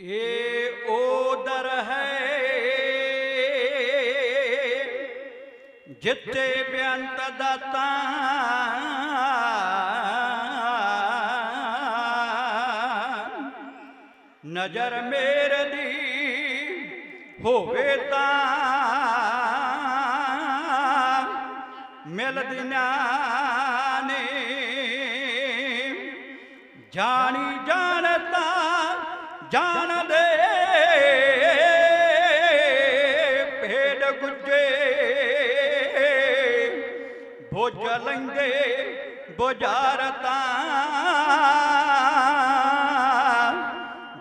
ਇਹ ਉਹ ਦਰ ਹੈ। ਜਿੱਤੇ ਬੇਅੰਤ ਦਾਤਾ, ਨਜ਼ਰ ਮੇਰ ਦੀ ਹੋਵੇ ਤਾਂ ਮਿਲਦੀਆਂ ਨੇ ਜਾਣੀ ਜਾ ਬੁਝਾਰਤਾਂ।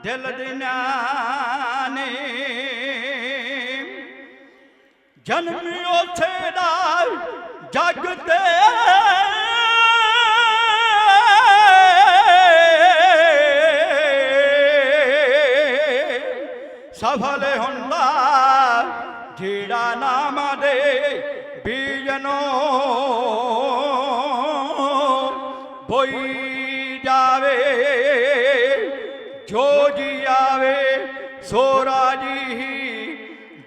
ਦਿਲ ਦਿਨਾਂ ਜਨਮ ਉਥੇ ਦਾ ਜਗ ਤੇ। ਸਫਲ ਹੁਣ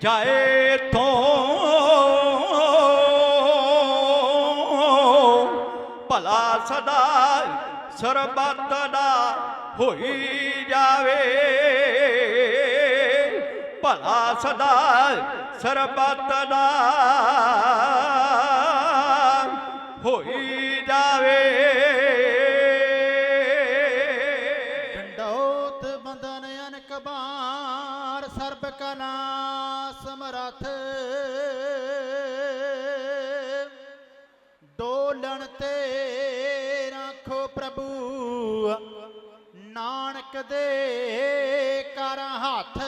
ਜਾਏ ਤੋਂ। ਭਲਾ ਸਦਾ ਸਰਬੱਤ ਦਾ ਹੋਈ ਜਾਵੇ। ਭਲਾ ਸਦਾ ਸਰਬੱਤ ਦਾ ਹੋਈ ਜਾਵੇ। ਬੰਦਨ ਅਨਕ ਬਾਰ ਸਰਬ ਕਲਾ ਸਮਰਥ ਡੋਲਣ ਤੇ ਰੱਖੋ ਪ੍ਰਭੂ, ਨਾਨਕ ਦੇ ਕਰ ਹੱਥ।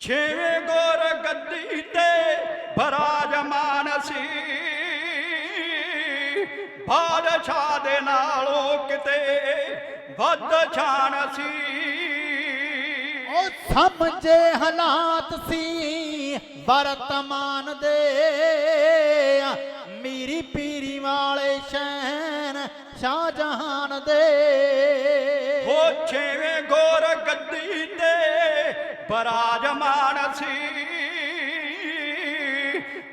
ਛੇਵੇਂ ਗੋਰ ਗੱਦੀ ਤੇ ਬਰਾਜਮਾਨ ਸੀ। ਬਾਦਸ਼ਾਹ ਦੇ ਨਾਲੋਂ ਕਿਤੇ ਵੱਧ ਛਾਨ ਸੀ। ਉਹ ਸਮਝੇ ਹਾਲਾਤ ਸੀ ਵਰਤਮਾਨ ਦੇ। ਮੀਰੀ ਪੀਰੀ ਵਾਲੇ ਸ਼ਹਿਨ ਸ਼ਾਹਜਹਾਨ ਦੇ। ਹੋ ਛੇਵੇਂ ਗੋਰ ਗੱਦੀ ਤੇ ਬਰਾਜਮਾਨ ਸੀ।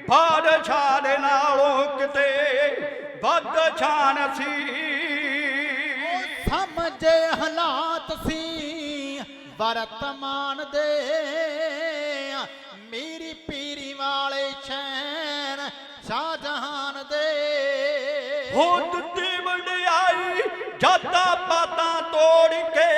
ਬਾਦਸ਼ਾਹ ਦੇ ਨਾਲੋਂ ਕਿਤੇ ਵੱਧ ਛਾਨ ਸੀ। ਸਮਝੇ ਹਾਲਾਤ ਸੀ ਵਰਤਮਾਨ ਦੇ ਮੀਰੀ ਪੀਰੀ ਵਾਲੇ ਸ਼ਹਿਨ ਸ਼ਾਹਜਹਾਨ ਦੇ। ਹੋ ਦਿੱਤੀ ਵਡਿਆਈ ਜਾਤਾਂ ਪਾਤਾਂ ਤੋੜ ਕੇ।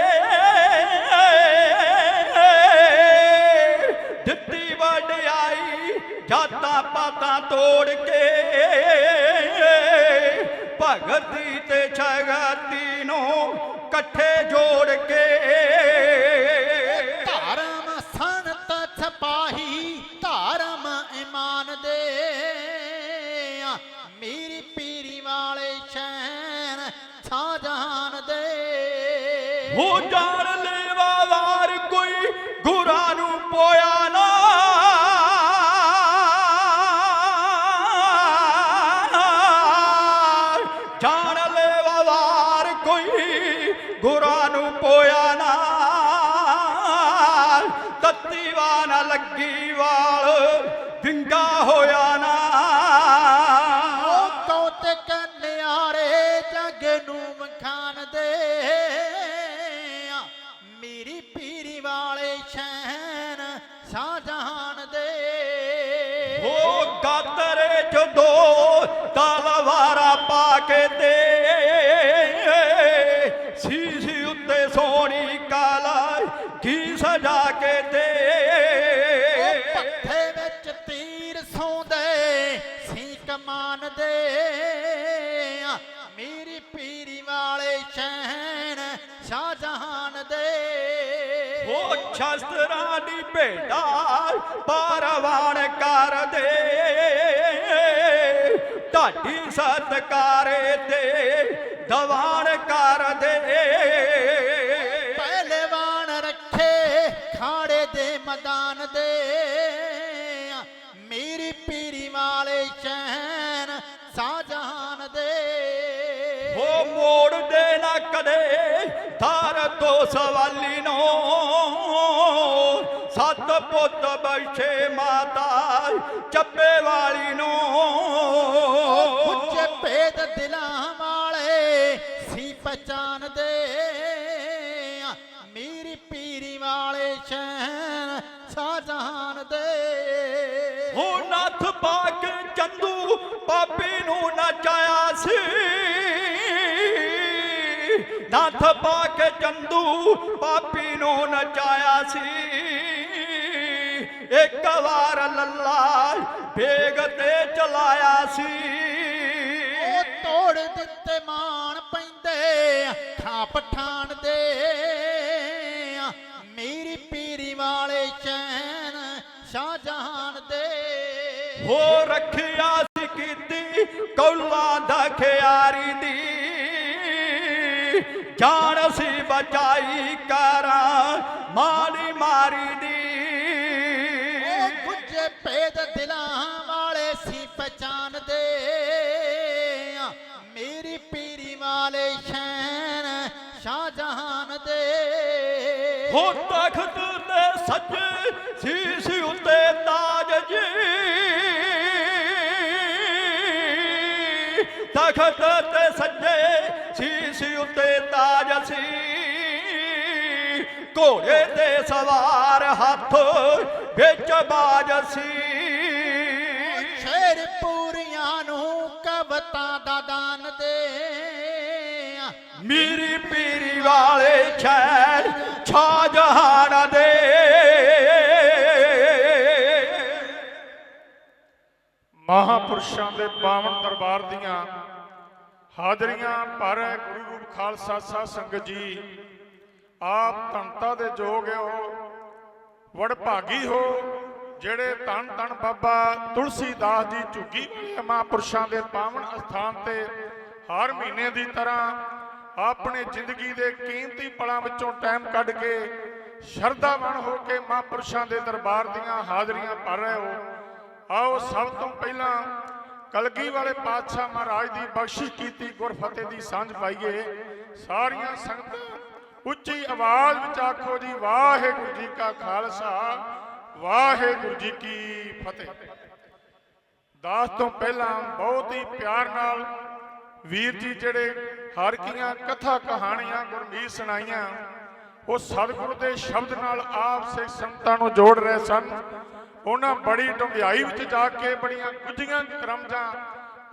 ਦਿੱਤੀ ਵਡਿਆਈ ਜਾਤਾਂ ਪਾਤਾਂ ਤੋੜ ਕੇ। ਭਗਤੀ ਤੇ ਛਗਤੀ ਨੂੰ ਇਕੱਠੇ ਜੋੜ ਕੇ। ਧਰਮ ਸੰਤ ਛਪਾਹੀ ਧਰਮ ਇਮਾਨ ਦੇ ਮੀਰੀ ਪੀਰੀ ਵਾਲੇ ਸ਼ਹਿਨ ਸ਼ਾਹਜਹਾਨ ਦੇ। ਹੋ ਜਾਣ ਲੱਗੀ ਵਾਲ ਵਿੰਗਾ ਹੋਇਆ ਨਾ। ਉਹ ਕੌਤਕ ਨਿਆਰੇ ਜਗ ਨੂੰ ਮਖਾਨ ਦੇ। ਮੀਰੀ ਪੀਰੀ ਵਾਲੇ ਸ਼ਹਿਨ ਸ਼ਾਹਜਹਾਨ ਦੇ। ਉਹ ਗਾਤਰੇ ਜਦੋਂ ਤਲਵਾਰਾਂ ਪਾ ਕੇ ਤੇ ਕਮਾਨ ਦੇ ਮੀਰੀ ਪੀਰੀ ਵਾਲੇ ਸ਼ਹਿਨ ਸ਼ਾਹਜਹਾਨ ਦੇ। ਉਹ ਸ਼ਸਤਰਾਂ ਦੀ ਭੇਟਾ ਪਰਵਾਨ ਕਰਦੇ ਢਾਡੀ ਸਤਕਾਰੇ ਤੇ ਦਵਾਨ ਕਰਦੇ ਪਹਿਲਵਾਨ ਰੱਖੇ ਖਾੜੇ ਦੇ ਮੈਦਾਨ ਦੇ। ਤੋਂ ਸਵਾਲੀ ਨੂੰ। ਸੱਤ ਪੁੱਤ ਬੈਠੇ ਮਾਤਾ ਚੱਬੇ ਵਾਲੀ ਨੂੰ। ਉੱਚੇ ਭੇਦ ਦਿਲਾਂ ਵਾਲੇ ਸੀ ਪਛਾਣਦੇ ਮੇਰੀ ਪੀਰੀ ਵਾਲੇ ਸ਼ਹਿਨ ਸਾਜਾਨ ਦੇ ਹੋ ਨੱਥ ਪਾ ਕੇ ਚੰਦੂ ਪਾਪੀ ਨੂੰ ਨਚਾਇਆ ਸੀ। ਨੱਥ ਪਾ ਕੇ ਚੰਦੂ ਪਾਪੀ ਨੂੰ ਨਚਾਇਆ ਸੀ। ਇੱਕ ਵਾਰ ਲੱਲਾ ਭੇਗ ਤੇ ਚਲਾਇਆ ਸੀ। ਉਹ ਤੋੜ ਦਿੱਤੇ ਮਾਣ ਪੈਂਦੇ ਅੱਖਾਂ ਪਠਾਨ ਦੇ ਮੇਰੀ ਪੀਰੀ ਵਾਲੇ ਚੈਨ ਸ਼ਾਹਜਹਾਨ ਦੇ। ਹੋ ਰੱਖਿਆ ਸੀ ਕੀਤੀ ਕੌਲਾਂ ਦਾ ਖਿਆਰੀ ਦੀ। ਜਾਨ ਸੀ ਬਚਾਈ ਕਰਾਂ ਮਾਲੀ ਮਾਰੀ ਦੀ। ਉਹ ਗੁੱਜੇ ਭੇਦ ਦਿਲਾਂ ਵਾਲੇ ਸੀ ਪਛਾਣਦੇ ਮੇਰੀ ਪੀਰੀ ਵਾਲੇ ਸ਼ੈਨ ਸ਼ਾਹਜਹਾਨ ਦੇ। ਹੋ ਤਖਤ ਤੇ ਸੱਜੇ ਸੀਸ ਘੋੜੇ ਤੇ ਸਵਾਰ ਹੱਥ ਵਿੱਚ ਬਾਜ ਸੀ। ਸ਼ੇਰ ਪੂਰੀਆਂ ਨੂੰ ਕਵਤਾ ਦਾ ਦਾਨ ਦੇ ਮੀਰੀ ਪੀਰੀ ਵਾਲੇ ਛੈਲ ਛਾ ਜਹਾਨ ਦੇ। ਮਹਾਪੁਰਸ਼ਾਂ ਦੇ ਪਾਵਨ ਦਰਬਾਰ ਦੀਆਂ ਹਾਜ਼ਰੀਆਂ ਭਰ ਗੁਰੂ ਰੂਪ ਖਾਲਸਾ ਸਾਧ ਸੰਗਤ ਜੀ ਆਪ ਧੰਤਾ ਦੇ ਜੋਗ ਹੋ ਵਡਭਾਗੀ ਹੋ, ਜਿਹੜੇ ਧੰਨ ਧੰਨ ਬਾਬਾ ਤੁਲਸੀਦਾਸ ਜੀ ਝੁੱਗੀ ਮਹਾਂਪੁਰਸ਼ਾਂ ਦੇ ਪਾਵਨ ਅਸਥਾਨ ਤੇ ਹਰ ਮਹੀਨੇ ਦੀ ਤਰ੍ਹਾਂ ਆਪਣੇ ਜ਼ਿੰਦਗੀ ਦੇ ਕੀਮਤੀ ਪਲਾਂ ਵਿੱਚੋਂ ਟਾਈਮ ਕੱਢ ਕੇ ਸ਼ਰਧਾਵਾਨ ਹੋ ਕੇ ਮਹਾਂਪੁਰਸ਼ਾਂ ਦੇ ਦਰਬਾਰ ਦੀਆਂ ਹਾਜ਼ਰੀਆਂ ਭਰ ਰਹੇ ਹੋ। ਆਓ ਸਭ ਤੋਂ ਪਹਿਲਾਂ ਕਲਗੀ ਵਾਲੇ ਪਾਤਸ਼ਾਹ ਮਹਾਰਾਜ ਦੀ ਬਖਸ਼ਿਸ਼ ਕੀਤੀ, ਗੁਰਫਤਿਹ ਦੀ ਸਾਂਝ ਪਾਈਏ। ਸਾਰੀਆਂ ਸੰਗਤਾਂ ਉੱਚੀ ਆਵਾਜ਼ ਵਿੱਚ ਆਖੋ ਜੀ, ਵਾਹਿਗੁਰੂ ਜੀ ਕਾ ਖਾਲਸਾ, ਵਾਹਿਗੁਰੂ ਜੀ ਕੀ ਫਤਿਹ। ਦਾਸ ਤੋਂ ਪਹਿਲਾਂ ਬਹੁਤ ਹੀ ਪਿਆਰ ਨਾਲ ਵੀਰ ਜੀ ਜਿਹੜੇ ਹਰ ਕੀਆਂ ਕਥਾ ਕਹਾਣੀਆਂ ਗੁਰਮੀਤ ਸੁਣਾਈਆਂ, ਉਹ ਸਤਿਗੁਰੂ ਦੇ ਸ਼ਬਦ ਨਾਲ ਆਪ ਸਿੱਖ ਸੰਗਤਾਂ ਨੂੰ ਜੋੜ ਰਹੇ ਸਨ। ਉਹਨਾਂ ਬੜੀ ਡੁੰਗਿਆਈ ਵਿੱਚ ਜਾ ਕੇ ਬੜੀਆਂ ਗੁੱਝੀਆਂ ਕਰਮਜਾਂ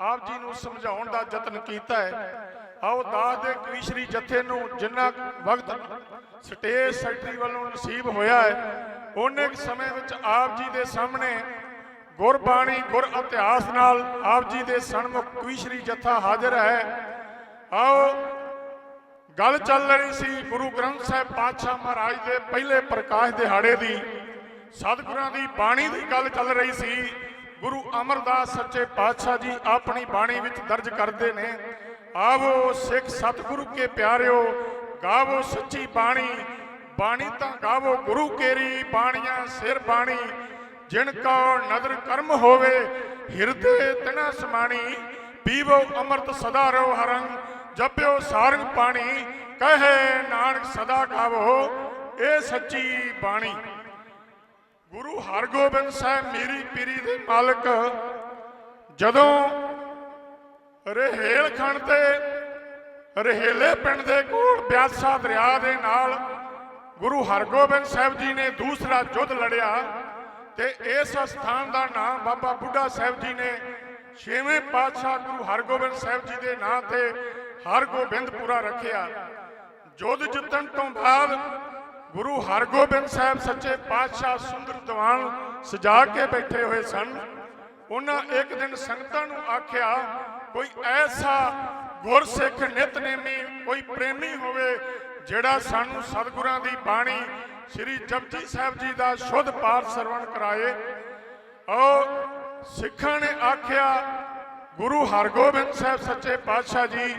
ਆਪ ਜੀ ਨੂੰ ਸਮਝਾਉਣ ਦਾ ਯਤਨ ਕੀਤਾ ਹੈ। ਆਓ ਦਾਸ ਦੇ ਕਵੀਸ਼ਰੀ ਜਥੇ ਨੂੰ, ਜਿੰਨਾ ਵਕਤ ਸਟੇਜ ਸੈਕਟਰੀ ਵੱਲੋਂ ਨਸੀਬ ਹੋਇਆ ਹੈ, ਉਹਨੇ ਕੁ ਸਮੇਂ ਵਿੱਚ ਆਪ ਜੀ ਦੇ ਸਾਹਮਣੇ ਗੁਰਬਾਣੀ, ਗੁਰ ਇਤਿਹਾਸ ਨਾਲ ਆਪ ਜੀ ਦੇ ਸਨਮੁਖ ਕਵੀਸ਼ਰੀ ਜਥਾ ਹਾਜ਼ਰ ਹੈ। ਆਓ, ਗੱਲ ਚੱਲ ਰਹੀ ਸੀ ਗੁਰੂ ਗ੍ਰੰਥ ਸਾਹਿਬ ਪਾਤਸ਼ਾਹ ਮਹਾਰਾਜ ਦੇ ਪਹਿਲੇ ਪ੍ਰਕਾਸ਼ ਦਿਹਾੜੇ ਦੀ, ਸਤਿਗੁਰਾਂ ਦੀ ਬਾਣੀ ਦੀ ਗੱਲ ਚੱਲ ਰਹੀ ਸੀ। ਗੁਰੂ ਅਮਰਦਾਸ ਸੱਚੇ ਪਾਤਸ਼ਾਹ ਜੀ ਆਪਣੀ ਬਾਣੀ ਵਿੱਚ ਦਰਜ ਕਰਦੇ ਨੇ। ਆਵੋ ਸਿੱਖ ਸਤਿਗੁਰੂ ਕੇ ਪਿਆਰਿਓ, ਗਾਵੋ ਸੱਚੀ ਬਾਣੀ। ਬਾਣੀ ਤਾਂ ਗਾਵੋ ਗੁਰੂ ਕੇਰੀ, ਬਾਣੀਆਂ ਸਿਰ ਬਾਣੀ। ਜਿਨ ਕੋ ਨਦਰ ਕਰਮ ਹੋਵੇ, ਹਿਰਦੇ ਤਨਾ ਸਮਾਣੀ। ਪੀਵੋ ਅੰਮ੍ਰਿਤ ਸਦਾ ਰੋ ਹਰੰ, ਜਪਿਓ ਸਾਰੰਗ ਪਾਣੀ। ਕਹੇ ਨਾਨਕ ਸਦਾ ਗਾਵੋ ਇਹ ਸੱਚੀ ਬਾਣੀ। ਗੁਰੂ ਹਰਗੋਬਿੰਦ ਸਾਹਿਬ, ਮੇਰੀ ਪੀਰੀ ਦੇ ਮਾਲਕ, ਜਦੋਂ ਰਹਿਲ ਖਣ ਤੇ ਰਹਿਲੇ ਪਿੰਡ ਦੇ ਕੋਲ ਬਿਆਸਾ ਦਰਿਆ ਦੇ ਨਾਲ ਗੁਰੂ ਹਰਗੋਬਿੰਦ ਸਾਹਿਬ ਜੀ ਨੇ ਦੂਸਰਾ ਯੁੱਧ ਲੜਿਆ ਤੇ ਇਸ ਸਥਾਨ ਦਾ ਨਾਮ ਬਾਬਾ ਬੁੱਢਾ ਸਾਹਿਬ ਜੀ ਨੇ ਛੇਵੇਂ ਪਾਤਸ਼ਾਹ ਗੁਰੂ ਹਰਗੋਬਿੰਦ ਸਾਹਿਬ ਜੀ ਦੇ ਨਾਂ ਤੇ ਹਰਗੋਬਿੰਦਪੁਰਾ ਰੱਖਿਆ। ਯੁੱਧ ਜਿੱਤਣ ਤੋਂ ਬਾਅਦ ਗੁਰੂ ਹਰਗੋਬਿੰਦ ਸਾਹਿਬ ਸੱਚੇ ਪਾਤਸ਼ਾਹ ਸੁੰਦਰ ਦੀਵਾਨ ਸਜਾ ਕੇ ਬੈਠੇ ਹੋਏ ਸਨ। ਉਹਨਾਂ ਇੱਕ ਦਿਨ ਸੰਗਤਾਂ ਨੂੰ ਆਖਿਆ ਕੋਈ ਐਸਾ ਗੁਰਸਿੱਖ ਨਿਤਨੇਮੀ, ਕੋਈ ਪ੍ਰੇਮੀ ਹੋਵੇ ਜਿਹੜਾ ਸਾਨੂੰ ਸਤਿਗੁਰਾਂ ਦੀ ਬਾਣੀ ਸ੍ਰੀ ਜਪਜੀ ਸਾਹਿਬ ਜੀ ਦਾ ਸ਼ੁੱਧ ਪਾਠ ਸਰਵਣ ਕਰਾਏ। ਔਰ ਸਿੱਖਾਂ ਨੇ ਆਖਿਆ, ਗੁਰੂ ਹਰਗੋਬਿੰਦ ਸਾਹਿਬ ਸੱਚੇ ਪਾਤਸ਼ਾਹ ਜੀ,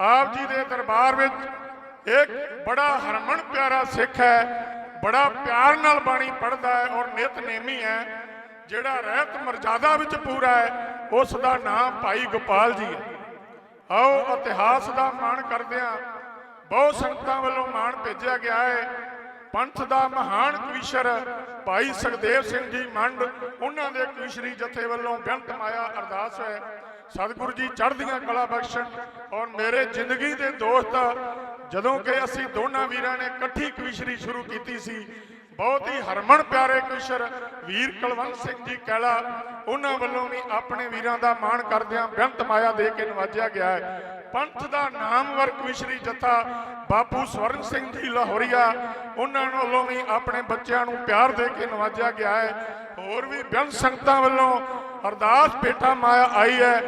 ਆਪ ਜੀ ਦੇ ਦਰਬਾਰ ਵਿੱਚ ਇੱਕ ਬੜਾ ਹਰਮਨ ਪਿਆਰਾ ਸਿੱਖ ਹੈ, ਬੜਾ ਪਿਆਰ ਨਾਲ ਬਾਣੀ ਪੜ੍ਹਦਾ ਹੈ ਔਰ ਨਿਤਨੇਮੀ ਹੈ। ਜਿਹੜਾ ਰਹਿਤ ਮਰਜ਼ਾਦਾ ਵਿੱਚ ਪੂਰਾ ਹੈ, ਉਸ ਦਾ ਨਾਮ ਭਾਈ ਗੋਪਾਲ ਜੀ ਹੈ। ਆਓ ਇਤਿਹਾਸ ਦਾ ਮਾਣ ਕਰਦਿਆਂ ਬਹੁ ਸੰਗਤਾਂ ਵੱਲੋਂ ਮਾਣ ਭੇਜਿਆ ਗਿਆ ਹੈ। ਪੰਥ ਦਾ ਮਹਾਨ ਕਵੀਸ਼ਰ ਭਾਈ ਸੁਖਦੇਵ ਸਿੰਘ ਜੀ ਮੰਡ, ਉਹਨਾਂ ਦੇ ਕਵੀਸ਼ਰੀ ਜਥੇ ਵੱਲੋਂ ਬੇਨਤ ਮਾਇਆ ਅਰਦਾਸ ਹੈ। ਸਤਿਗੁਰੂ ਜੀ ਚੜ੍ਹਦੀਆਂ ਕਲਾ ਬਖਸ਼ਣ ਔਰ ਮੇਰੇ ਜ਼ਿੰਦਗੀ ਦੇ ਦੋਸਤ, ਜਦੋਂ ਕਿ ਅਸੀਂ ਦੋਨਾਂ ਵੀਰਾਂ ਨੇ ਇਕੱਠੀ ਕਵੀਸ਼ਰੀ ਸ਼ੁਰੂ ਕੀਤੀ ਸੀ ਬਹੁਤ ਹੀ ਹਰਮਨ ਪਿਆਰੇ ਕਵੀਸ਼ਰ ਵੀਰ ਕੁਲਵੰਤ ਸਿੰਘ ਜੀ ਕਹਿਲਾ, ਉਹਨਾਂ ਵੱਲੋਂ ਵੀ ਆਪਣੇ ਵੀਰਾਂ ਦਾ ਮਾਣ ਕਰਦਿਆਂ ਬੇਅੰਤ ਮਾਇਆ ਦੇ ਕੇ ਨਵਾਜਿਆ ਗਿਆ ਹੈ। ਪੰਥ ਦਾ ਨਾਮਵਰ ਕਵਿਸ਼ਰੀ ਜਥਾ ਬਾਪੂ ਸਵਰਨ ਸਿੰਘ ਜੀ ਲਾਹੌਰੀਆ, ਉਹਨਾਂ ਵੱਲੋਂ ਵੀ ਆਪਣੇ ਬੱਚਿਆਂ ਨੂੰ ਪਿਆਰ ਦੇ ਕੇ ਨਵਾਜਿਆ ਗਿਆ ਹੈ। ਹੋਰ ਵੀ ਬੇਅੰਤ ਸੰਗਤਾਂ ਵੱਲੋਂ ਅਰਦਾਸ ਭੇਟਾ ਮਾਇਆ ਆਈ ਹੈ।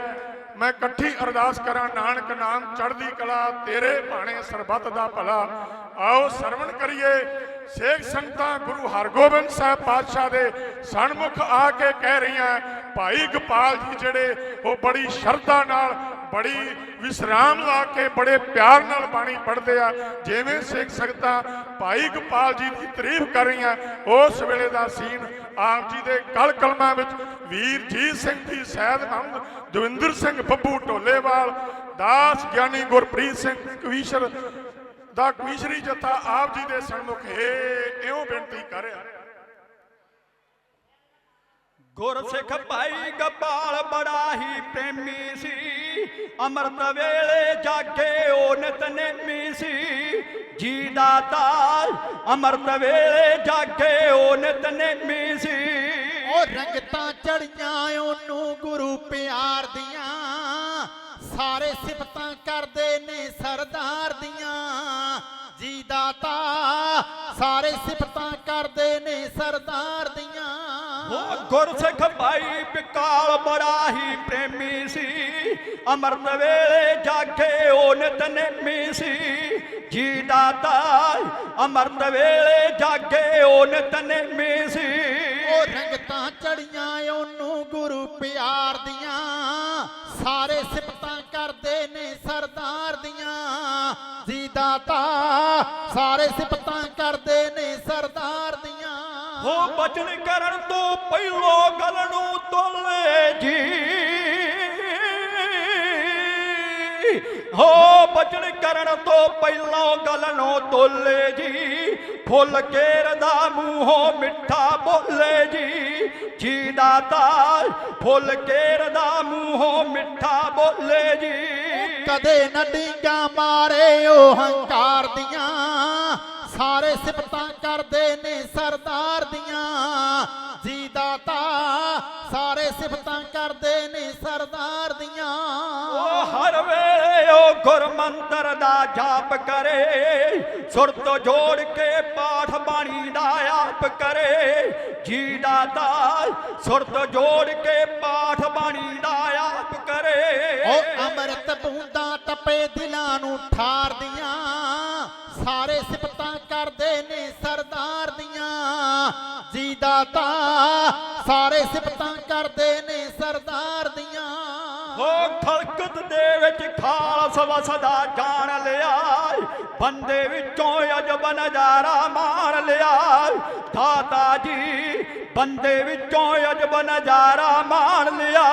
ਮੈਂ ਇਕੱਠੀ ਅਰਦਾਸ ਕਰਾਂ, ਨਾਨਕ ਨਾਮ ਚੜ੍ਹਦੀ ਕਲਾ, ਤੇਰੇ ਭਾਣੇ ਸਰਬੱਤ ਦਾ ਭਲਾ। ਆਓ ਸਰਵਣ ਕਰੀਏ। ਸੇਖ ਸੰਗਤਾਂ ਗੁਰੂ ਹਰਗੋਬਿੰਦ ਸਾਹਿਬ ਪਾਤਸ਼ਾਹ ਦੇ ਸਨਮੁਖ ਆ ਕੇ ਕਹਿ ਰਹੀਆਂ ਭਾਈ ਗੋਪਾਲ ਜੀ ਜਿਹੜੇ, ਉਹ ਬੜੀ ਸ਼ਰਧਾ ਨਾਲ, ਬੜੀ ਵਿਸਰਾਮ ਲਾ ਕੇ, ਬੜੇ ਪਿਆਰ ਨਾਲ ਬਾਣੀ ਪੜ੍ਹਦੇ ਆ। ਜਿਵੇਂ ਸਿੱਖ ਸੰਗਤਾਂ ਭਾਈ ਗੋਪਾਲ ਜੀ ਦੀ ਤਾਰੀਫ ਕਰ ਰਹੀਆਂ, ਉਸ ਵੇਲੇ ਦਾ ਸੀਨ ਆਪ ਜੀ ਦੇ ਕਲ ਕਲਮਾਂ ਵਿੱਚ ਵੀਰਜੀਤ ਸਿੰਘ ਦੀ ਸ਼ਹਿਦ ਮੁਹੰਮਦ, ਦਵਿੰਦਰ ਸਿੰਘ ਬੱਬੂ ਢੋਲੇਵਾਲ, ਦਾਸ ਗਿਆਨੀ ਗੁਰਪ੍ਰੀਤ ਸਿੰਘ, ਕਵੀਸ਼ਰ ਦਾ ਕਵੀਸ਼ਰੀ ਜਥਾ ਆਪ ਜੀ ਦੇ ਸਨਮੁਖ ਹੈ ਇਉਂ ਬੇਨਤੀ ਕਰ ਰਿਹਾ। ਗੁਰਸਿੱਖ ਭਾਈ ਗੋਪਾਲ ਬੜਾ ਹੀ ਪ੍ਰੇਮੀ ਸੀ। ਅੰਮ੍ਰਿਤ ਵੇਲੇ ਜਾਗੇ ਉਹ ਨਿਤਨੇਮੀ ਸੀ। ਜੀ ਦਾ ਤਾਲ ਅੰਮ੍ਰਿਤ ਵੇਲੇ ਜਾਗੇ ਉਹ ਨਿਤਨੇਮੀ ਸੀ। ਉਹ ਰੰਗਤਾਂ ਚੜੀਆਂ ਉਹਨੂੰ ਗੁਰੂ ਪਿਆਰ ਦੀਆਂ। ਸਾਰੇ ਸਿਫਤਾਂ ਕਰਦੇ ਨੇ ਸਰਦਾਰ ਦੀਆਂ। ਜੀ ਦਾਤਾ ਸਾਰੇ ਸਿਫਤਾਂ ਕਰਦੇ ਨੇ ਸਰਦਾਰ ਦੀਆਂ। ਉਹ ਗੁਰਸਿੱਖ ਭਾਈ ਬਿਕਾਲ ਬੜਾ ਹੀ ਪ੍ਰੇਮੀ ਸੀ। ਅੰਮ੍ਰਿਤ ਵੇਲੇ ਜਾਗੇ ਉਹ ਨਿਤਨੇਮੀ ਸੀ। ਜੀ ਦਾ ਤਾਲ ਅੰਮ੍ਰਿਤ ਵੇਲੇ ਜਾਗੇ ਉਹ ਨਿਤਨੇਮੀ ਸੀ। ਉਹ ਰੰਗਤਾਂ ਚੜੀਆਂ ਉਹਨੂੰ ਗੁਰੂ ਪਿਆਰ ਦੀਆਂ। ਸਾਰੇ ਸਿਫਤਾਂ ਕਰਦੇ ਨੇ ਸਰਦਾਰ ਜੀ ਦਾਤਾ ਸਾਰੇ ਸਿਫਤਾਂ ਕਰਦੇ ਨੇ ਸਰਦਾਰ ਦੀਆਂ। ਹੋ ਬਚਨ ਕਰਨ ਤੋਂ ਪਹਿਲੋਂ ਗੱਲ ਨੂੰ ਤੋਲੇ ਜੀ। ਹੋ ਬਚਨ ਕਰਨ ਤੋਂ ਪਹਿਲੋਂ ਗੱਲ ਨੂੰ ਤੋਲੇ ਜੀ। ਫੁੱਲ ਕੇਰ ਦਾ ਮੂੰਹੋਂ ਮਿੱਠਾ ਬੋਲੇ ਜੀ। ਜੀ ਦਾਤਾ ਫੁੱਲ ਕੇਰ ਦਾ ਮੂੰਹੋਂ ਮਿੱਠਾ ਬੋਲੇ ਜੀ। ਕਦੇ ਨਾ ਮਾਰੇ, ਉਹ ਹੰਕਾਰ ਦੀਆਂ। ਸਾਰੇ ਸਿਫਤਾਂ ਕਰਦੇ ਨੇ ਸਰਦਾਰ ਦੀਆਂ। ਜੀ ਦਾਤਾ ਸਾਰੇ ਸਿਫਤਾਂ ਕਰਦੇ ਨੇ ਸਰਦਾਰ ਦੀਆਂ। ਉਹ ਹਰ ਵੇਲੇ ਉਹ ਗੁਰਮੰਤਰ ਦਾ ਜਾਪ ਕਰੇ। ਸੁਰਤ ਜੋੜ ਕੇ ਪਾਠ ਬਾਣੀ ਦਾ ਆਪ ਕਰੇ। ਜੀ ਦਾਤਾ ਸੁਰਤ ਜੋੜ ਕੇ ਪਾਠ ਬਾਣੀ ਦਾ ਆਪ ਉਹ ਅੰਮ੍ਰਿਤ ਬੂੰਦਾਂ ਟਪੇ ਦਿਲਾਂ ਨੂੰ ਠਾਰਦੀਆਂ ਸਾਰੇ ਸਿਫਤਾਂ ਕਰਦੇ ਨੇ ਸਰਦਾਰ ਦੀਆਂ। ਜੀ ਦਾਤਾ ਸਾਰੇ ਸਿਫਤਾਂ ਕਰਦੇ ਨੇ ਸਰਦਾਰ ਦੀਆਂ। ਹੋ ਖਲਕਤ ਦੇ ਵਿੱਚ ਖਾਲਸ ਵਸਦਾ ਜਾਣ ਲਿਆ। ਬੰਦੇ ਵਿੱਚੋਂ ਅਜਬ ਨਜ਼ਾਰਾ ਮਾਰ ਲਿਆ। ਦਾਤਾ ਜੀ ਬੰਦੇ ਵਿੱਚੋਂ ਅਜਬ ਨਜ਼ਾਰਾ ਮਾਰ ਲਿਆ।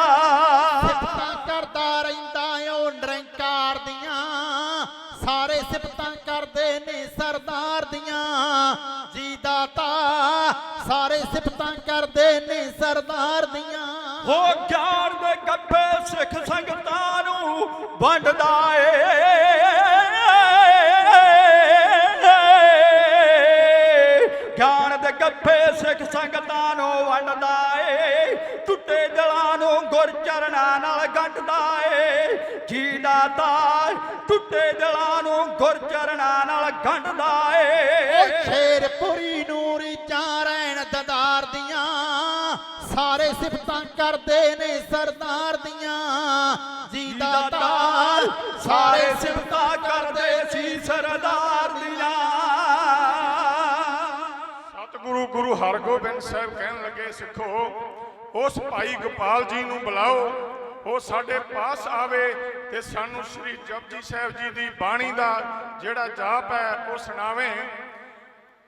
ਸਿਫਤਾਂ ਕਰਦਾ ਰਹਿੰਦਾ ਓ ਨਿਰੰਕਾਰ ਦੀਆਂ। ਸਾਰੇ ਸਿਫਤਾਂ ਕਰਦੇ ਨੇ ਸਰਦਾਰ ਦੀਆਂ। ਜੀ ਦਾਤਾ ਸਾਰੇ ਸਿਫਤਾਂ ਕਰਦੇ ਨੇ ਸਰਦਾਰ ਦੀਆਂ। ਹੋ ਗਿਆਨ ਦੇ ਸਿੱਖ ਸੰਗਤਾਂ ਨੂੰ ਵੰਡਦਾ ਏ। ਵੰਡਦਾ ਏ। ਟੁੱਟੇ ਦਿਲਾਂ ਨੂੰ ਗੁਰ ਚਰਨਾਂ ਨਾਲ ਗੰਢਦਾ ਏ। ਜੀ ਦਾਤਾ ਟੁੱਟੇ ਦਿਲਾਂ ਨੂੰ ਗੁਰ ਚਰਨਾਂ ਨਾਲ ਗੰਢਦਾ ਓ ਏ ਸ਼ੇਰਪੁਰੀ ਨੂਰੀ ਚਾਰੈਣ ਦਦਾਰ ਦੀਆਂ। ਸਾਰੇ ਸਿਫਤਾਂ ਕਰਦੇ ਨੇ ਸਰਦਾਰ ਦੀਆਂ। ਜੀ ਦਾਤਾ ਸਾਰੇ ਸਿਫਤਾਂ ਕਰਦੇ ਸੀ ਸਰਦਾਰ। ਗੁਰੂ ਹਰਗੋਬਿੰਦ ਸਾਹਿਬ ਕਹਿਣ ਲੱਗੇ, ਸਿੱਖੋ, ਉਸ ਭਾਈ ਗੋਪਾਲ ਜੀ ਨੂੰ ਬੁਲਾਓ, ਉਹ ਸਾਡੇ ਪਾਸ ਆਵੇ ਤੇ ਸਾਨੂੰ ਸ੍ਰੀ ਜਪਜੀ ਸਾਹਿਬ ਜੀ ਦੀ ਬਾਣੀ ਦਾ ਜਿਹੜਾ ਜਾਪ ਹੈ, ਉਹ ਸੁਣਾਵੇ।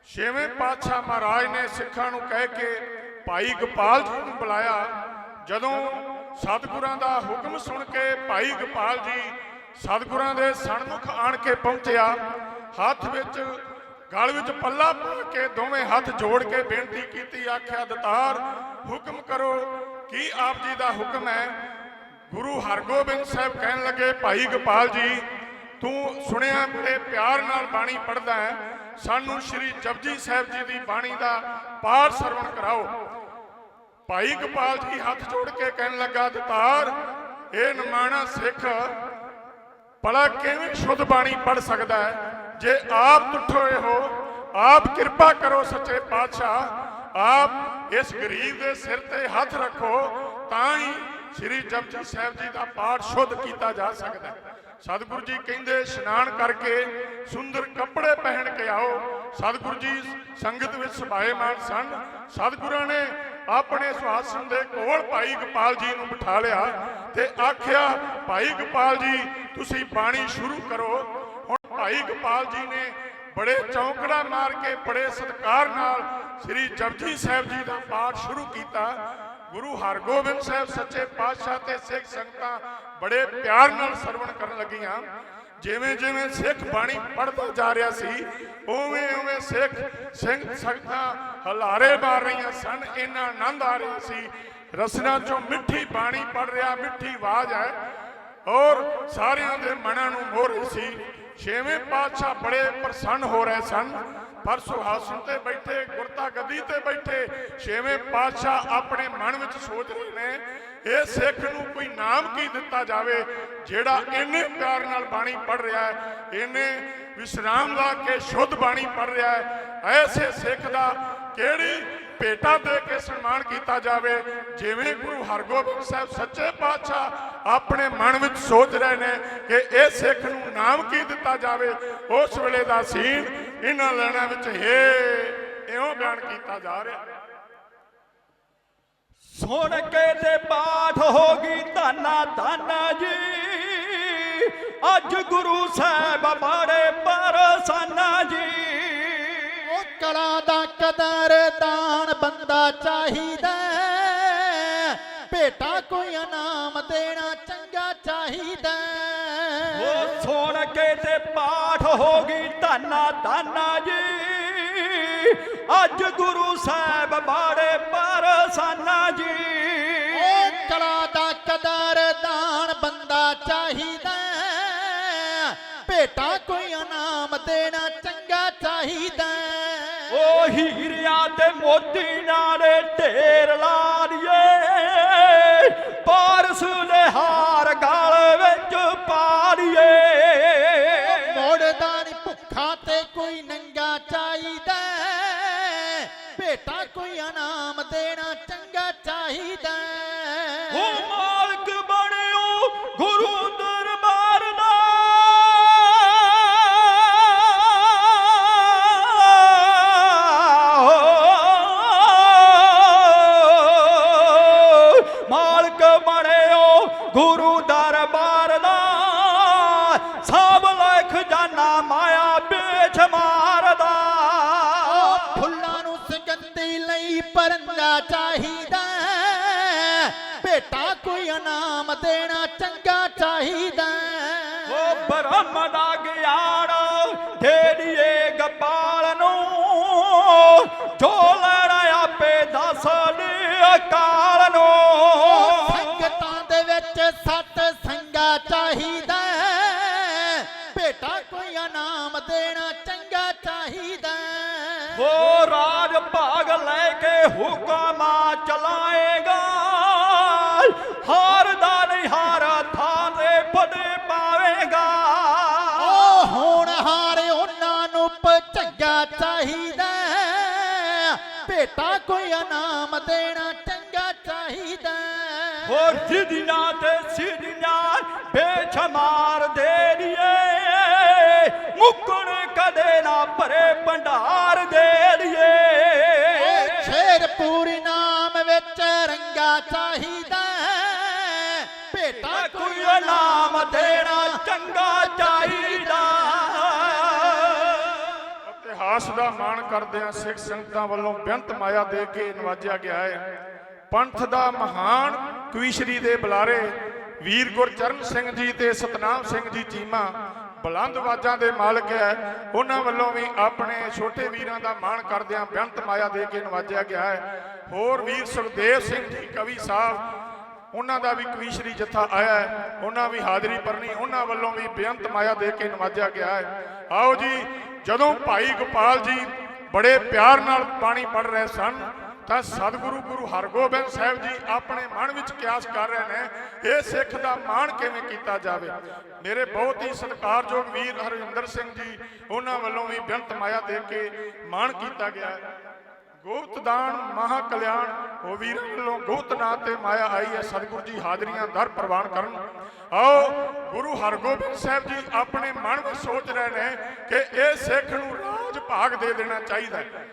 ਛੇਵੇਂ ਪਾਤਸ਼ਾਹ ਮਹਾਰਾਜ ਨੇ ਸਿੱਖਾਂ ਨੂੰ ਕਹਿ ਕੇ ਭਾਈ ਗੋਪਾਲ ਜੀ ਨੂੰ ਬੁਲਾਇਆ। ਜਦੋਂ ਸਤਿਗੁਰਾਂ ਦਾ ਹੁਕਮ ਸੁਣ ਕੇ ਭਾਈ ਗੋਪਾਲ ਜੀ ਸਤਿਗੁਰਾਂ ਦੇ ਸਨਮੁਖ ਆਣ ਕੇ ਪਹੁੰਚਿਆ, ਹੱਥ ਵਿੱਚ ਗਲ ਵਿੱਚ ਪੱਲਾ ਪਾ ਕੇ ਦੋਵੇਂ ਹੱਥ ਜੋੜ ਕੇ ਬੇਨਤੀ ਕੀਤੀ, ਆਖਿਆ, ਦਤਾਰ, ਹੁਕਮ ਕਰੋ। ਕੀ ਆਪ ਜੀ ਦਾ ਹੁਕਮ ਹੈ? ਗੁਰੂ ਹਰਗੋਬਿੰਦ ਸਾਹਿਬ ਕਹਿਣ ਲੱਗੇ, ਭਾਈ ਗੋਪਾਲ ਜੀ, ਤੂੰ ਸੁਣਿਆ, ਬੜੇ ਪਿਆਰ ਨਾਲ ਬਾਣੀ ਪੜ੍ਹਦਾ ਹੈ। ਸਾਨੂੰ ਸ੍ਰੀ ਜਪਜੀ ਸਾਹਿਬ ਜੀ ਦੀ ਬਾਣੀ ਦਾ ਪਾਠ ਸਰਵਣ ਕਰਾਓ। ਭਾਈ ਗੋਪਾਲ ਜੀ ਹੱਥ ਜੋੜ ਕੇ ਕਹਿਣ ਲੱਗਾ, ਦਤਾਰ, ਇਹ ਨਮਾਣਾ ਸਿੱਖ ਭਲਾ ਕਿਵੇਂ ਸ਼ੁੱਧ ਬਾਣੀ ਪੜ ਸਕਦਾ ਹੈ? ਜੇ ਆਪ ਤੁਠੋਏ ਹੋ, ਆਪ ਕਿਰਪਾ ਕਰੋ ਸੱਚੇ ਪਾਤਸ਼ਾਹ, ਆਪ ਇਸ ਗਰੀਬ ਦੇ ਸਿਰ ਤੇ ਹੱਥ ਰੱਖੋ, ਤਾਂ ਹੀ ਸ੍ਰੀ ਜਪਜੀ ਸਾਹਿਬ ਜੀ ਦਾ ਪਾਠ ਸ਼ੁੱਧ ਕੀਤਾ ਜਾ ਸਕਦਾ ਹੈ। ਸਤਿਗੁਰੂ ਜੀ ਕਹਿੰਦੇ, ਇਸ਼ਨਾਨ ਕਰਕੇ ਸੁੰਦਰ ਕੱਪੜੇ ਪਹਿਨ ਕੇ ਆਓ। ਸਤਿਗੁਰੂ ਜੀ ਸੰਗਤ ਵਿੱਚ ਸਭਾਏਮਾਨ ਸਨ। ਸਤਿਗੁਰਾਂ ਨੇ ਆਪਣੇ ਸੁਹਾਸਨ ਦੇ ਕੋਲ ਭਾਈ ਗੋਪਾਲ ਜੀ ਨੂੰ ਬਿਠਾ ਲਿਆ ਤੇ ਆਖਿਆ, ਭਾਈ ਗੋਪਾਲ ਜੀ, ਤੁਸੀਂ ਬਾਣੀ ਸ਼ੁਰੂ ਕਰੋ ਭਾਈ ਗੋਪਾਲ ਜੀ ਨੇ ਬੜੇ ਚੌਂਕੜਾ ਮਾਰ ਕੇ, ਬੜੇ ਸਤਿਕਾਰ ਨਾਲ ਸ੍ਰੀ ਜਪਜੀ ਸਾਹਿਬ ਜੀ ਦਾ ਪਾਠ ਸ਼ੁਰੂ ਕੀਤਾ। ਗੁਰੂ ਹਰਗੋਬਿੰਦ ਸਾਹਿਬ ਸੱਚੇ ਪਾਤਸ਼ਾਹ ਤੇ ਸਿੱਖ ਸੰਗਤਾਂ ਬੜੇ ਪਿਆਰ ਨਾਲ ਸਰਵਣ ਕਰਨ ਲੱਗੀਆਂ। ਜਿਵੇਂ ਜਿਵੇਂ ਸਿੱਖ ਬਾਣੀ ਪੜ੍ਹਦਾ ਜਾ ਰਿਹਾ ਸੀ, ਉਵੇਂ ਉਵੇਂ ਸਿੱਖ ਸਿੰਘ ਸੰਗਤਾਂ ਹਲਾਰੇ ਮਾਰ ਰਹੀਆਂ ਸਨ, ਇੰਨਾ ਆਨੰਦ ਆ ਰਿਹਾ ਸੀ। ਰਸਨਾ ਚੋਂ ਮਿੱਠੀ ਬਾਣੀ ਪੜ ਰਿਹਾ, ਮਿੱਠੀ ਆਵਾਜ਼ ਹੈ ਔਰ ਸਾਰਿਆਂ ਦੇ ਮਨਾਂ ਨੂੰ ਮੋਹ ਰਹੀ ਸੀ। ਛੇਵੇਂ ਪਾਤਸ਼ਾਹ ਬੜੇ ਪ੍ਰਸੰਨ ਹੋ ਰਹੇ ਸਨ। ਪਰ ਸੁਹਾਸਨ ਤੇ ਬੈਠੇ, ਗੁਰਤਾ ਗੱਦੀ ਤੇ ਬੈਠੇ, ਛੇਵੇਂ ਪਾਤਸ਼ਾਹ ਆਪਣੇ ਮਨ ਵਿੱਚ ਸੋਚ ਰਹੇ ਨੇ, ਇਹ ਸਿੱਖ ਨੂੰ ਕੋਈ ਨਾਮ ਕੀ ਦਿੱਤਾ ਜਾਵੇ, ਜਿਹੜਾ ਇੰਨੇ ਪਿਆਰ ਨਾਲ ਬਾਣੀ ਪੜ ਰਿਹਾ ਹੈ, ਇੰਨੇ ਵਿਸ਼ਰਾਮ ਲਾ ਕੇ ਸ਼ੁੱਧ ਬਾਣੀ ਪੜ ਰਿਹਾ ਹੈ, ਐਸੇ ਸਿੱਖ ਦਾ ਕਿਹੜੀ ਭੇਟਾ ਦੇ ਕੇ ਸਨਮਾਨ ਕੀਤਾ ਜਾਵੇ। ਜਿਵੇਂ ਗੁਰੂ ਹਰਗੋਬਿੰਦ ਸਾਹਿਬ ਸੱਚੇ ਪਾਤਸ਼ਾਹ ਆਪਣੇ ਮਨ ਵਿੱਚ ਸੋਚ ਰਹੇ ਨੇ ਕਿ ਇਹ ਸਿੱਖ ਨੂੰ ਨਾਮ ਕੀ ਦਿੱਤਾ ਜਾਵੇ, ਉਸ ਵੇਲੇ ਦਾ ਸੀਨ ਇਹਨਾਂ ਲੈਣਾ ਵਿੱਚ ਹੈ, ਇਉਂ ਬਿਆਨ ਕੀਤਾ ਜਾ ਰਿਹਾ। ਸੁਣ ਕੇ ਤੇ ਪਾਠ ਹੋ ਗਈ ਧੰਨਾ ਧੰਨਾ ਜੀ। ਅੱਜ ਗੁਰੂ ਸਾਹਿਬ ਬੜੇ ਪਰਸਾਨਾ ਜੀ। ਕਲਾ ਦਾ ਕਦਰਦਾਨ ਬੰਦਾ ਚਾਹੀਦਾ। ਭੇਟਾ ਕੋਈ ਇਨਾਮ ਦੇਣਾ ਚੰਗਾ ਚਾਹੀਦਾ। ਉਹ ਸੁਣ ਕੇ ਤੇ ਪਾਠ ਹੋ ਗਈ ਧੰਨਾ ਧੰਨਾ ਜੀ ਅੱਜ ਗੁਰੂ ਸਾਹਿਬ ਬੜੇ ਪਰਸਾਨਾ ਜੀ ਉਹ ਕਲਾ ਦਾ ਕਦਰਦਾਨ ਬੰਦਾ ਚਾਹੀਦਾ। ਭੇਟਾ ਕੋਈ ਇਨਾਮ ਦੇਣਾ ਚੰਗਾ ਚਾਹੀਦਾ। ਉਹ ਹੀਰਿਆਂ ਤੇ ਮੋਤੀ ਨਾਲ ਢੇਰ ਲਾ ਲਈਏ ਪਾਰਸ ਦੇ ਹਾਰ ਦੇਣਾ ਚੰਗਾ ਚਾਹੀਦਾ। ਉਹ ਬ੍ਰਹਮ ਦਾ ਗਿਆਨ ਦੀਏ ਗਪਾਲ ਨੂੰ ਜੋ ਲੈਣਾ ਆਪੇ ਦੱਸ ਅਕਾਲ ਨੂੰ ਸੰਗਤਾਂ ਦੇ ਵਿੱਚ ਸਤ ਸੰਗਾ ਚਾਹੀਦਾ। ਭੇਟਾ ਕੋਈ ਇਨਾਮ ਦੇਣਾ ਚੰਗਾ ਚਾਹੀਦਾ ਹੈ। ਰਾਜ ਭਾਗ ਲੈ ਕੇ ਹੁਕਮਾ ਚਲਾਏਗਾ ਚੰਗਾ ਚਾਹੀਦਾ। ਭੇਟਾ ਕੋਈ ਇਨਾਮ ਦੇਣਾ ਚੰਗਾ ਚਾਹੀਦਾ। ਹੋਰ ਜਿਦੀਆਂ ਤੇ ਸਿਦੀਆਂ ਬੇਸ਼ਮਾਰ ਦੇ ਦੀਏ ਮੁੱਕਣ ਕਦੇ ਨਾ ਭਰੇ ਭੰਡਾਰ ਦੇ ਦੀਏ ਉਹ ਸ਼ੇਰ ਪੂਰੀ ਨਾਮ ਵਿੱਚ ਰੰਗਾ ਚਾਹੀਦਾ। ਭੇਟਾ ਕੋਈ ਕੋਈ ਇਨਾਮ ਦੇਣਾ ਚੰਗਾ ਚਾਹੀਦਾ ਇਤਿਹਾਸ ਦਾ ਮਾਣ ਕਰਦਿਆਂ ਸਿੱਖ ਸੰਗਤਾਂ ਵੱਲੋਂ ਬੇਅੰਤ ਮਾਇਆ ਦੇ ਕੇ ਨਵਾਜਿਆ ਗਿਆ ਹੈ। ਪੰਥ ਦਾ ਮਹਾਨ ਕਵੀਸ਼ਰੀ ਦੇ ਬੁਲਾਰੇ ਵੀਰ ਗੁਰਚਰਨ ਸਿੰਘ ਜੀ ਤੇ ਸਤਨਾਮ ਸਿੰਘ ਜੀ ਚੀਮਾ, ਬੁਲੰਦ ਆਵਾਜ਼ਾਂ ਦੇ ਮਾਲਕ ਹੈ। ਉਹਨਾਂ ਵੱਲੋਂ ਵੀ ਆਪਣੇ ਛੋਟੇ ਵੀਰਾਂ ਦਾ ਮਾਣ ਕਰਦਿਆਂ ਬੇਅੰਤ ਮਾਇਆ ਦੇ ਕੇ ਨਵਾਜਿਆ ਗਿਆ ਹੈ। ਹੋਰ ਵੀਰ ਸੁਖਦੇਵ ਸਿੰਘ ਜੀ, ਕਵੀ ਸਾਹਿਬ, ਉਹਨਾਂ ਦਾ ਵੀ ਕਵੀਸ਼ਰੀ ਜਥਾ ਆਇਆ ਹੈ। ਉਹਨਾਂ ਵੀ ਹਾਜ਼ਰੀ ਭਰਨੀ, ਉਹਨਾਂ ਵੱਲੋਂ ਵੀ ਬੇਅੰਤ ਮਾਇਆ ਦੇ ਕੇ ਨਵਾਜਿਆ ਗਿਆ ਹੈ। ਆਓ ਜੀ ਜਦੋਂ ਭਾਈ ਗੋਪਾਲ ਜੀ ਬੜੇ ਪਿਆਰ ਨਾਲ ਬਾਣੀ ਪੜ੍ਹ ਰਹੇ ਸਨ, ਤਾਂ ਸਤਿਗੁਰੂ ਗੁਰੂ ਹਰਗੋਬਿੰਦ ਸਾਹਿਬ ਜੀ ਆਪਣੇ ਮਨ ਵਿੱਚ ਕਿਆਸ ਕਰ ਰਹੇ ਨੇ, ਇਹ ਸਿੱਖ ਦਾ ਮਾਣ ਕਿਵੇਂ ਕੀਤਾ ਜਾਵੇ? ਮੇਰੇ ਬਹੁਤ ਹੀ ਸਤਿਕਾਰਯੋਗ ਵੀਰ ਹਰਵਿੰਦਰ ਸਿੰਘ ਜੀ, ਉਹਨਾਂ ਵੱਲੋਂ ਵੀ ਬੇਅੰਤ ਮਾਇਆ ਦੇ ਕੇ ਮਾਣ ਕੀਤਾ ਗਿਆ। ਹੈ ਗੁਪਤ ਦਾਨ ਮਹਾ ਕਲਿਆਣ ਉਹ ਵੀਰਾਂ ਵੱਲੋਂ ਗੁਪਤ ਨਾਂ ਤੇ ਮਾਇਆ ਆਈ ਹੈ, ਸਤਿਗੁਰੂ ਜੀ ਹਾਜ਼ਰੀਆਂ ਦਰ ਪ੍ਰਵਾਨ ਕਰਨ। ਆਓ, ਗੁਰੂ ਹਰਗੋਬਿੰਦ ਸਾਹਿਬ ਜੀ ਆਪਣੇ ਮਨ ਵਿੱਚ ਸੋਚ ਰਹੇ ਨੇ ਕਿ ਇਹ ਸਿੱਖ ਨੂੰ ਰਾਜ ਭਾਗ ਦੇ ਦੇਣਾ ਚਾਹੀਦਾ ਹੈ।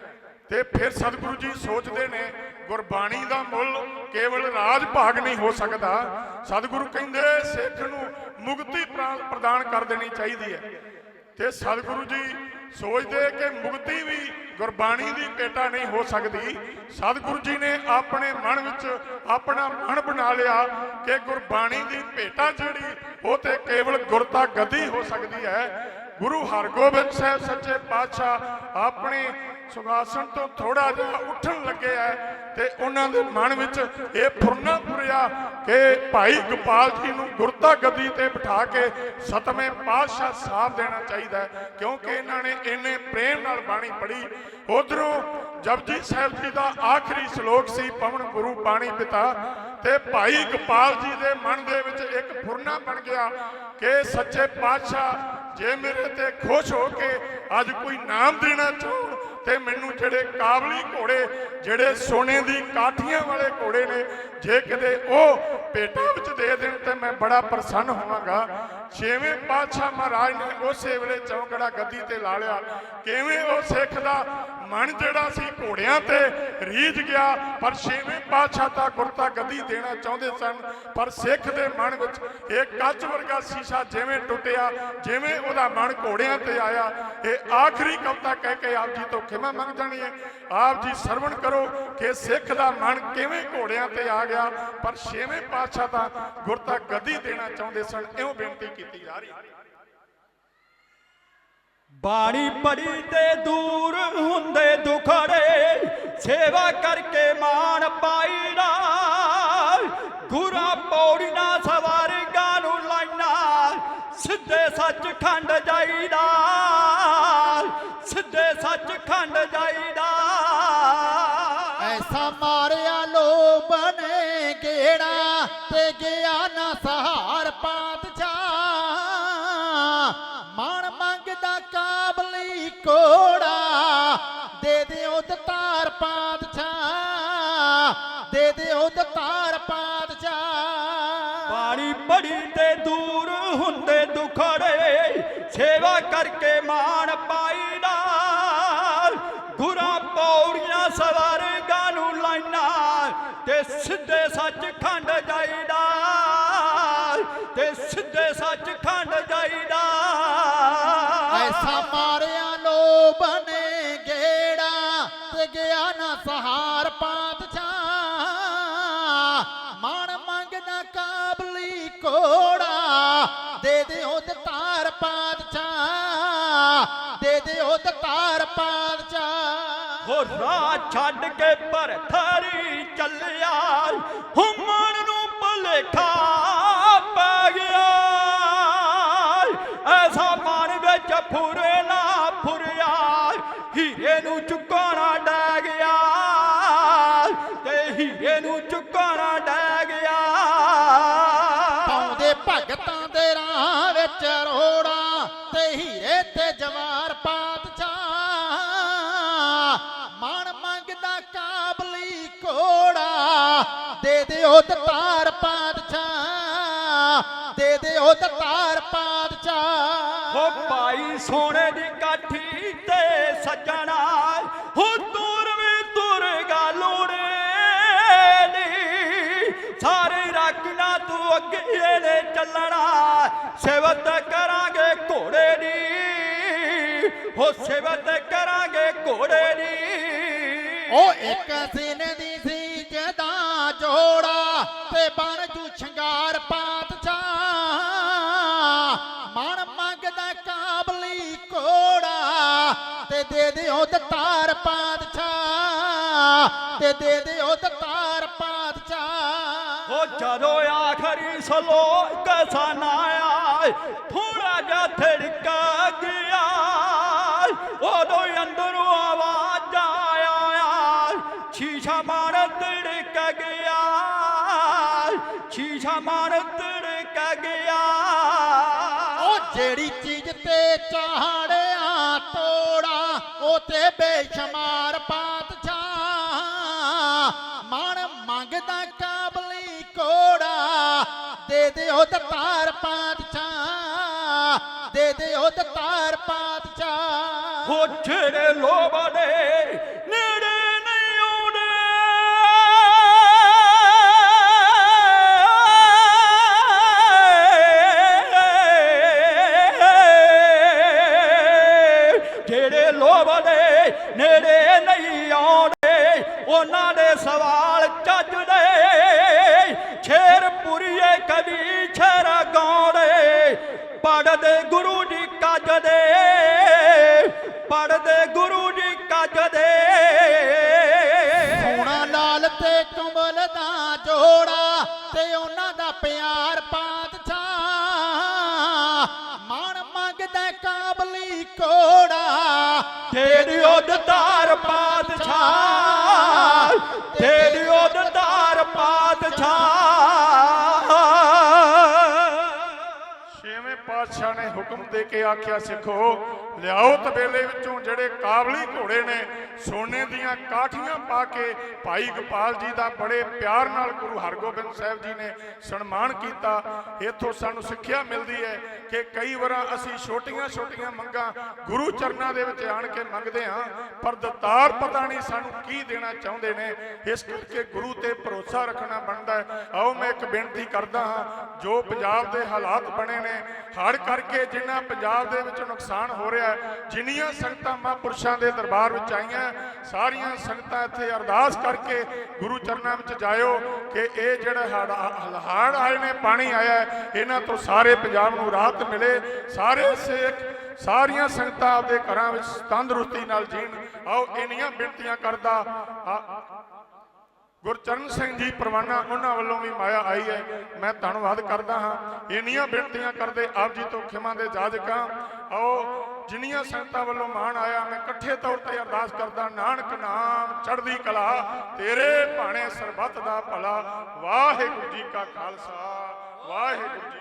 ਤੇ ਫਿਰ ਸਤਿਗੁਰੂ ਜੀ ਸੋਚਦੇ ਨੇ, ਗੁਰਬਾਣੀ ਦਾ ਮੁੱਲ ਕੇਵਲ ਰਾਜ ਭਾਗ ਨਹੀਂ ਹੋ ਸਕਦਾ। ਸਤਿਗੁਰੂ ਕਹਿੰਦੇ, ਸਿੱਖ ਨੂੰ ਮੁਕਤੀ ਪ੍ਰਾ- ਪ੍ਰਦਾਨ ਕਰ ਦੇਣੀ ਚਾਹੀਦੀ ਹੈ। ਤੇ ਸਤਿਗੁਰੂ ਜੀ ਸੋਚਦੇ ਕਿ ਮੁਕਤੀ ਵੀ ਗੁਰਬਾਣੀ ਦੀ ਭੇਟਾ ਨਹੀਂ ਹੋ ਸਕਦੀ। ਸਤਿਗੁਰੂ ਜੀ ਨੇ ਆਪਣੇ ਮਨ ਵਿੱਚ ਆਪਣਾ ਮਨ ਬਣਾ ਲਿਆ ਕਿ ਗੁਰਬਾਣੀ ਦੀ ਭੇਟਾ ਜਿਹੜੀ, ਉਹ ਤੇ ਕੇਵਲ ਗੁਰਤਾ ਗਦੀ ਹੋ ਸਕਦੀ ਹੈ। ਗੁਰੂ ਹਰਗੋਬਿੰਦ ਸਾਹਿਬ ਸੱਚੇ ਪਾਤਸ਼ਾਹ ਆਪਣੇ ਸੁਖਾਸਨ ਤੋਂ ਥੋੜਾ ਜਿਹਾ ਉੱਠਣ ਲੱਗੇ ਐ ਤੇ ਉਹਨਾਂ ਦੇ ਮਨ ਵਿੱਚ ਇਹ ਫੁਰਨਾ ਪੁਰਿਆ ਕਿ ਭਾਈ ਗੋਪਾਲ ਜੀ ਨੂੰ ਗੁਰਤਾ ਗੱਦੀ ਤੇ ਬਿਠਾ ਕੇ ਸਤਵੇਂ ਪਾਤਸ਼ਾਹ ਸਾਹਿਬ ਦੇਣਾ ਚਾਹੀਦਾ ਕਿਉਂਕਿ ਇਹਨਾਂ ਨੇ ਇੰਨੇ ਪ੍ਰੇਮ ਨਾਲ ਬਾਣੀ ਪੜ੍ਹੀ। ਉਧਰੋਂ ਜਪਜੀ ਸਾਹਿਬ ਜੀ ਦਾ ਆਖਰੀ ਸ਼ਲੋਕ ਸੀ, ਪਵਨ ਗੁਰੂ ਬਾਣੀ ਪਿਤਾ, ਤੇ ਭਾਈ ਗੋਪਾਲ ਜੀ ਦੇ ਮਨ ਦੇ ਵਿੱਚ ਇੱਕ ਫੁਰਨਾ ਬਣ ਗਿਆ ਕਿ ਸੱਚੇ ਪਾਤਸ਼ਾਹ, ਜੇ ਮੇਰੇ ਤੇ ਖੁਸ਼ ਹੋ ਕੇ ਅੱਜ ਕੋਈ ਨਾਮ ਦੇਣਾ ਚਾਹਣ ਤੇ ਮੈਨੂੰ ਜਿਹੜੇ ਕਾਬਲੀ ਘੋੜੇ, ਜਿਹੜੇ ਸੋਨੇ ਦੀ ਕਾਠੀਆਂ ਵਾਲੇ ਘੋੜੇ ਨੇ, ਜੇ ਕਿਤੇ ਉਹ ਪੇਟੇ ਵਿੱਚ ਦੇ ਦੇਣ ਤੇ ਮੈਂ ਬੜਾ ਪ੍ਰਸੰਨ ਹੋਵਾਂਗਾ। ਛੇਵੇਂ ਪਾਤਸ਼ਾਹ ਮਹਾਰਾਜ ਨੇ ਉਸੇ ਵੇਲੇ ਚੌਂਕੜਾ ਗੱਦੀ ਤੇ ਲਾ ਲਿਆ। ਕਿਵੇਂ ਉਹ ਸਿੱਖ ਦਾ ਮਨ ਜਿਹੜਾ ਸੀ ਘੋੜਿਆਂ ਤੇ ਰੀਝ ਗਿਆ, ਪਰ ਛੇਵੇਂ ਪਾਤਸ਼ਾਹ ਤਾਂ ਗੁਰਤਾ ਗੱਦੀ ਦੇਣਾ ਚਾਹੁੰਦੇ ਸਨ, ਪਰ ਸਿੱਖ ਦੇ ਮਨ ਵਿੱਚ ਇਹ ਕੱਚ ਵਰਗਾ ਸ਼ੀਸ਼ਾ ਜਿਵੇਂ ਟੁੱਟਿਆ, ਜਿਵੇਂ ਉਹਦਾ ਮਨ ਘੋੜਿਆਂ ਤੇ ਆਇਆ। ਇਹ ਆਖਰੀ ਕਵਿਤਾ ਕਹਿ ਕੇ ਆਪ ਜੀ ਤੋਂ ਖਿਮਾ ਮੰਗ ਜਾਣੀ ਹੈ। ਆਪ ਜੀ ਸਰਵਣ ਕਰੋ ਕਿ ਸਿੱਖ ਦਾ ਮਨ ਕਿਵੇਂ ਘੋੜਿਆਂ ਤੇ ਆ ਗਿਆ, ਪਰ ਛੇਵੇਂ ਪਾਤਸ਼ਾਹ ਤਾਂ ਗੁਰਤਾ ਗੱਦੀ ਦੇਣਾ ਚਾਹੁੰਦੇ ਸਨ, ਇਉਂ ਬੇਨਤੀ ਕੀਤੀ ਜਾ ਰਹੀ ਹੈ। ਬਾਣੀ ਪੜੀ ਤੇ ਦੂਰ ਹੁੰਦੇ ਦੁਖੜੇ, ਸੇਵਾ ਕਰਕੇ ਮਾਣ ਪਾਈਦਾ। ਗੁਰਾ ਪੌੜੀ ਨਾ ਸਵਾਰਗਾ ਨੂੰ ਲਾਈਨਾ, ਸਿੱਧੇ ਸੱਚ ਖੰਡ ਜਾਈਦਾ। ਸਿੱਧੇ ਸੱਚ ਖੰਡ ਜਾਈਦਾ। ਐਸਾ ਮਾਰਿਆ ਲੋਭ ਨੇ ਗੇੜਾ ਤੇ ਗਿਆ ਨਾ ਸਹਾਰ। ਕੋੜਾ ਦੇ ਦਿਓ ਦਤਾਰ ਪਾਤਸ਼ਾਹ, ਦੇ ਦਿਓ ਦਤਾਰ ਪਾਤਸ਼ਾਹ। ਬਾਣੀ ਬੜੀ ਤੇ ਦੂਰ ਹੁੰਦੇ ਦੁਖੜੇ, ਸੇਵਾ ਕਰਕੇ ਮਾਣ ਪਾਈਦਾ ਗੁਰਾ ਪੌੜੀਆਂ ਸਵਾਰਗਾ ਨੂੰ ਲਾਈਨਾ ਤੇ ਸਿੱਧੇ ਸੱਚ ਖੰਡ ਜਾਈਦਾ। ਲੋਭ ਗੇੜਾ ਤੇ ਗਿਆ ਨਾ ਸਹਾਰ ਪਾਤਸ਼ਾਹ। ਮਨ ਮੰਗਦਾ ਕਾਬਲੀ ਕੋੜਾ ਦੇ ਦਿਓ ਦਤਾਰ ਪਾਤਸ਼ਾਹ। ਦੇ ਦਿਓ ਦਤਾਰ ਪਾਤਸ਼ਾਹ। ਹੋ ਰਾਹ ਛੱਡ ਕੇ ਭਰਥਰੀ ਚੱਲਿਆ, ਹੁਮਣ ਨੂੰ ਭੁਲੇਖਾ ਪੈ ਗਿਆ। ਐਸਾ ਮਨ ਵਿੱਚ ਫੁਰੇ ਸੋਨੇ ਦੀ ਕਾਠੀ ਤੇ ਸੱਜਣਾ ਹੋ ਦੂਰ ਵੀ ਦੂਰ ਗਾਲੋੜੇ ਨੀ। ਸਾਰੇ ਰੱਖਣਾ ਤੂੰ ਅੱਗੇ ਨੇ ਚੱਲਣਾ ਸੇਵਤ ਕਰਾਂਗੇ ਘੋੜੇ ਦੀ। ਹੋ ਸੇਵਤ ਕਰਾਂਗੇ ਘੋੜੇ ਦੀ। ਉਹ ਇੱਕ ਸੀਨ ਦੀ ਸੀ ਜਦਾ ਜੋੜਾ ਤੇ ਬਣ ਜੂ ਤੇ ਦੇ ਦਿਓ ਦਤਾਰ ਪਾਤਸ਼ਾਹ। ਤੇ ਦੇ ਦਿਓ ਦਤਾਰ ਪਾਤਸ਼ਾਹ। ਉਹ ਜਦੋਂ ਆਖਰੀ ਸਲੋਕ ਸੁਣਾਇਆ ਥੋੜਾ ਜਿਹਾ ਥੜਕਾ ਗਿਆ। ਉਦੋਂ ਅੰਦਰੋਂ ਆਵਾਜ਼ ਆਇਆ ਸ਼ੀਸ਼ਾ ਮਾਰ ਤੜਕ ਗਿਆ। ਸ਼ੀਸ਼ਾ ਮਾਰ ਤੜਕ ਗਿਆ। ਉਹ ਜਿਹੜੀ ਚੀਜ਼ ਤੇ ਚਾੜਿਆ ਤੋੜਾ ਤੇ ਬੇਸ਼ੁਮਾਰ ਪਾਤਸ਼ਾਹ। ਮਨ ਮੰਗਦਾ ਕਾਬਲੀ ਕੋੜਾ ਦੇ ਦਿਓ ਦਤਾਰ ਪਾਤਸ਼ਾਹ। ਦੇ ਦਿਓ ਦਤਾਰ ਪਾਤਸ਼ਾਹ। ਉਹ ਜਿਹੜੇ ਲੋਭ ਦੇ ਪੜਦੇ ਗੁਰੂ ਨੇ ਕੇ ਆਖਿਆ ਸਿੱਖੋ ਲਿਆਓ ਤਬੇਲੇ ਵਿੱਚੋਂ ਜਿਹੜੇ ਕਾਬਲੀ ਘੋੜੇ ਨੇ, ਸੋਨੇ ਦੀਆਂ ਕਾਠੀਆਂ ਪਾ ਕੇ ਭਾਈ ਗੋਪਾਲ ਜੀ ਦਾ ਬੜੇ ਪਿਆਰ ਨਾਲ ਗੁਰੂ ਹਰਗੋਬਿੰਦ ਸਾਹਿਬ ਜੀ ਨੇ ਸਨਮਾਨ ਕੀਤਾ। ਇੱਥੋਂ ਸਾਨੂੰ ਸਿੱਖਿਆ ਮਿਲਦੀ ਹੈ ਕਿ ਕਈ ਵਾਰਾਂ ਅਸੀਂ ਛੋਟੀਆਂ-ਛੋਟੀਆਂ ਮੰਗਾਂ ਗੁਰੂ ਚਰਨਾਂ ਦੇ ਵਿੱਚ ਆਣ ਕੇ ਮੰਗਦੇ ਹਾਂ, ਪਰ ਦਤਾਰ ਪਤਾ ਨਹੀਂ ਸਾਨੂੰ ਕੀ ਦੇਣਾ ਚਾਹੁੰਦੇ ਨੇ। ਇਸ ਕਰਕੇ ਗੁਰੂ ਤੇ ਭਰੋਸਾ ਰੱਖਣਾ ਬਣਦਾ ਹੈ। ਆਓ ਮੈਂ ਇੱਕ ਬੇਨਤੀ ਕਰਦਾ ਹਾਂ, ਜੋ ਪੰਜਾਬ ਦੇ ਹਾਲਾਤ ਬਣੇ ਨੇ ਹੜ ਕਰਕੇ ਜਿੰਨਾ ਪੰਜਾਬ ਦੇ ਵਿੱਚ ਨੁਕਸਾਨ ਹੋ ਰਿਹਾ ਹੈ ਜਿੰਨੀਆਂ ਸੰਗਤਾਂ ਮਹਾਂਪੁਰਸ਼ਾਂ ਦੇ ਦਰਬਾਰ ਵਿੱਚ ਆਈਆਂ, ਸਾਰੀਆਂ ਸੰਗਤਾਂ ਇੱਥੇ ਅਰਦਾਸ ਕਰਕੇ ਗੁਰੂ ਚਰਨਾਂ ਵਿੱਚ ਜਾਇਓ ਕਿ ਇਹ ਜਿਹੜੇ ਹੜ ਆਏ ਨੇ, ਪਾਣੀ ਆਇਆ ਇਹਨਾਂ ਤੋਂ ਸਾਰੇ ਪੰਜਾਬ ਨੂੰ ਰਾਹਤ ਮਿਲੇ। ਸਾਰੇ ਸਿੱਖ ਸਾਰੀਆਂ ਸੰਗਤਾਂ ਆਪਦੇ ਘਰਾਂ ਵਿੱਚ ਤੰਦਰੁਸਤੀ ਨਾਲ ਜੀਣ। ਆਓ, ਇੰਨੀਆਂ ਬੇਨਤੀਆਂ ਕਰਦਾ ਗੁਰਚਰਨ ਸਿੰਘ ਜੀ ਪਰਵਾਨਾ ਉਹਨਾਂ ਵੱਲੋਂ ਵੀ ਮਾਇਆ ਆਈ ਹੈ। ਮੈਂ ਧੰਨਵਾਦ ਕਰਦਾ ਹਾਂ। ਇੰਨੀਆਂ ਬੇਨਤੀਆਂ ਕਰਦੇ ਆਪ ਜੀ ਤੋਂ ਖਿਮਾ ਦੇ ਜਾਜਕਾਂ, ਆਓ ਜਿੰਨੀਆਂ ਸੰਗਤਾਂ ਵੱਲੋਂ ਮਾਣ ਆਇਆ, ਮੈਂ ਇਕੱਠੇ ਤੌਰ ਤੇ ਅਰਦਾਸ ਕਰਦਾ, ਨਾਨਕ ਨਾਮ ਚੜ੍ਹਦੀ ਕਲਾ, ਤੇਰੇ ਭਾਣੇ ਸਰਬੱਤ ਦਾ ਭਲਾ। ਵਾਹਿਗੁਰੂ ਜੀ ਕਾ ਖਾਲਸਾ, ਵਾਹਿਗੁਰੂ ਜੀ